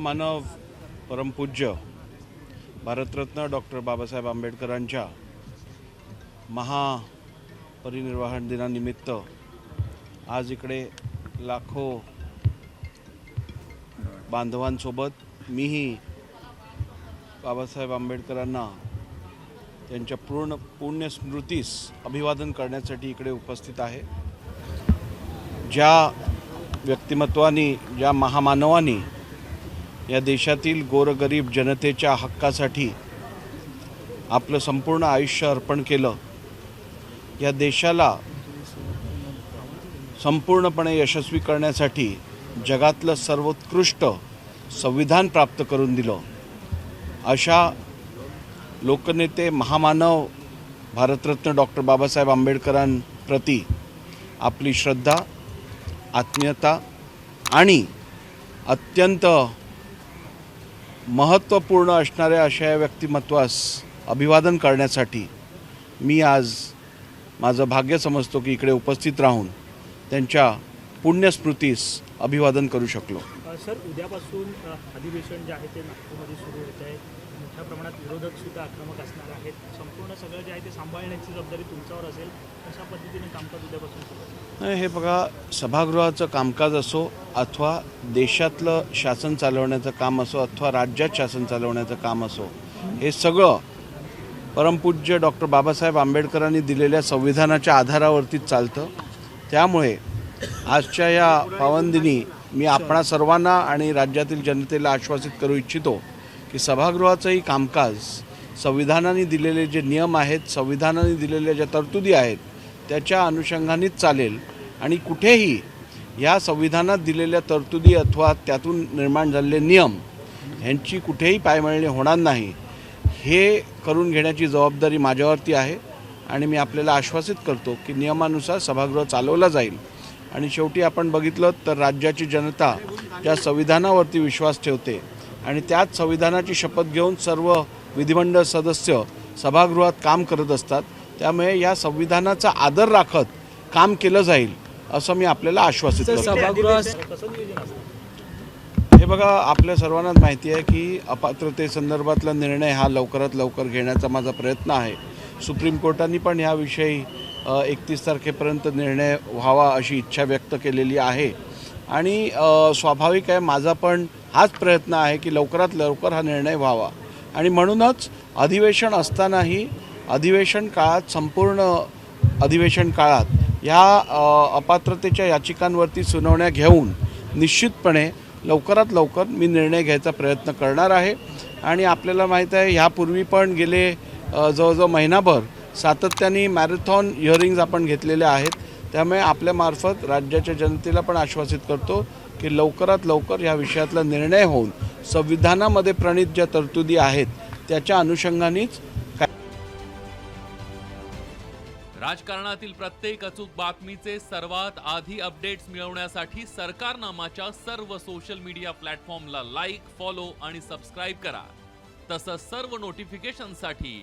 महामानव परमपूज्य भारतरत्न डॉक्टर बाबासाहेब आंबेडकरांच्या महापरिनिर्वाहण दिनानिमित्त आज इकडे लाखो बांधवांसोबत मीही बाबासाहेब आंबेडकरांना त्यांच्या पूर्ण पुण्यस्मृतीस अभिवादन करण्यासाठी इकडे उपस्थित आहे. ज्या व्यक्तिमत्वानी ज्या महामानवानी या देशातील गोरगरीब जनतेच्या हक्कासाठी आपलं संपूर्ण आयुष्य अर्पण केलं. या देशाला संपूर्णपणे यशस्वी करण्यासाठी जगातलं सर्वोत्कृष्ट संविधान प्राप्त करून दिलं. अशा लोकनेते महामानव भारतरत्न डॉक्टर बाबासाहेब आंबेडकरांप्रती आपली श्रद्धा आत्मीयता आणि अत्यंत महत्त्वपूर्ण असणाऱ्या अशा या व्यक्तिमत्वास अभिवादन करण्यासाठी मी आज माझं भाग्य समजतो की इकडे उपस्थित राहून त्यांच्या पुण्यस्मृतीस अभिवादन करू शकलो. सर उद्यापासून अधिवेशन जे आहे ते नागपूरमध्ये सुरू होत आहे. मोठ्या प्रमाणात विरोधक सुद्धा आक्रमक असणार आहेत. संपूर्ण सगळं जे आहे ते सांभाळण्याची जबाबदारी तुमच्यावर असेल कशा पद्धतीने कामकाज उद्यापासून सुरू नाही, हे बघा सभागृहाचं कामकाज असो अथवा देशातलं शासन चालवण्याचं काम असो अथवा राज्यात शासन चालवण्याचं काम असो हे सगळं परमपूज्य डॉक्टर बाबासाहेब आंबेडकरांनी दिलेल्या संविधानाच्या आधारावरतीच चालतं. त्यामुळे आजच्या या पावनदिनी मी आपणा सर्वांना आणि राज्यातील जनतेला आश्वासित करू इच्छितो की सभागृहाचंही कामकाज संविधानाने दिलेले जे नियम आहेत संविधानाने दिलेल्या ज्या तरतुदी आहेत त्याच्या अनुषंगानेच चालेल आणि कुठेही या संविधानात दिलेल्या तरतुदी अथवा त्यातून निर्माण झालेले नियम ह्यांची कुठेही पायमळणी होणार नाही हे करून घेण्याची जबाबदारी माझ्यावरती आहे आणि मी आपल्याला आश्वासित करतो की नियमानुसार सभागृह चालवला जाईल. आणि शेवटी आपण बघितलं तर राज्याची जनता त्या संविधानावरती विश्वास ठेवते. आणि त्याच संविधानाची शपथ घेऊन सर्व विधिमंडळ सदस्य सभागृहात काम करत असतात. त्यामुळे या संविधानाचा आदर राखत काम केलं जाईल असं मी आपल्याला आश्वासित हे बघा आपल्या सर्वांनाच माहिती आहे की अपात्रतेसंदर्भातला निर्णय हा लवकरात लवकर घेण्याचा माझा प्रयत्न आहे. सुप्रीम कोर्टाने पण ह्याविषयी एकतीस तारखेपर्यंत निर्णय व्हावा अशी इच्छा व्यक्त केलेली आहे. आणि स्वाभाविक आहे माझा पण हाच प्रयत्न आहे की लवकरात लवकर हा निर्णय व्हावा. आणि म्हणूनच अधिवेशन असतानाही अधिवेशन काळात संपूर्ण अधिवेशन काळात या अपात्रतेच्या याचिकांवरती सुनावण्या घेऊन निश्चितपणे लवकरात लवकर मी निर्णय घ्यायचा प्रयत्न करणार आहे. आणि आपल्याला माहीत आहे ह्यापूर्वी पण गेले जवळजवळ महिनाभर सातत्याने मॅरेथॉन हिअरिंग्ज आपण घेतलेल्या आहेत. त्यामुळे आपल्यामार्फत राज्याच्या जनतेला पण आश्वासित करतो की लवकरात लवकर या विषयातला निर्णय होऊन संविधानामध्ये प्रणित ज्या तरतुदी आहेत त्याच्या अनुषंगानेच राजकारणातील प्रत्येक अचूक बातमीचे सर्वात आधी अपडेट्स मिळवण्यासाठी सरकारनामाच्या सर्व सोशल मीडिया प्लॅटफॉर्मला लाईक फॉलो आणि सबस्क्राईब करा. तसंच सर्व नोटिफिकेशनसाठी